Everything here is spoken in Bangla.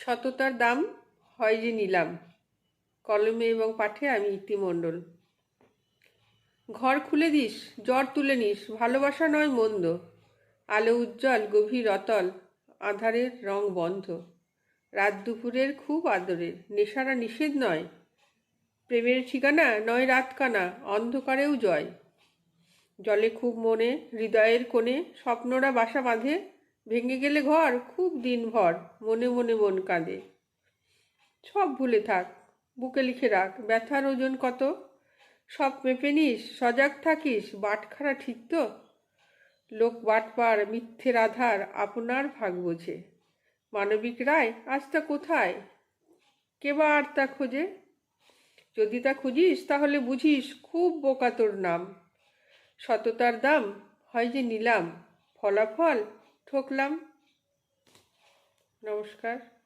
সততার দাম হয় যে নিলাম। কলমে এবং পাঠে আমি ইতিমণ্ডল। ঘর খুলে দিস, জ্বর তুলে নিস, ভালোবাসা নয় মন্দ। আলো উজ্জ্বল, গভীর, অতল, আধারের রং বন্ধ। রাত দুপুরের খুব আদরের, নেশারা নিষেধ নয়। প্রেমের ঠিকানা নয় রাতকানা, অন্ধকারেও জয়। জলে খুব মনে, হৃদয়ের কোণে স্বপ্নরা বাসা বাঁধে ভেঙে গেলে ঘর, খুব দিনভর মনে মনে মন কাঁদে। সব ভুলে থাক, বুকে লিখে রাখ, ব্যথার ওজন কত? সব মেপে নিস, সজাগ থাকিস, বাটখারা ঠিক তো? লোক বাটপার মিথ্যের আধার, আপনার ভাগ বোঝে। মানবিক রায়, আজ তা কোথায়? কে বা আর তা খোঁজে? যদি তা খুঁজিস, তাহলে বুঝিস খুব বোকা তোর নাম। সততার দাম, হয় যে নিলাম, ফলাফল ঠকলাম। নমস্কার।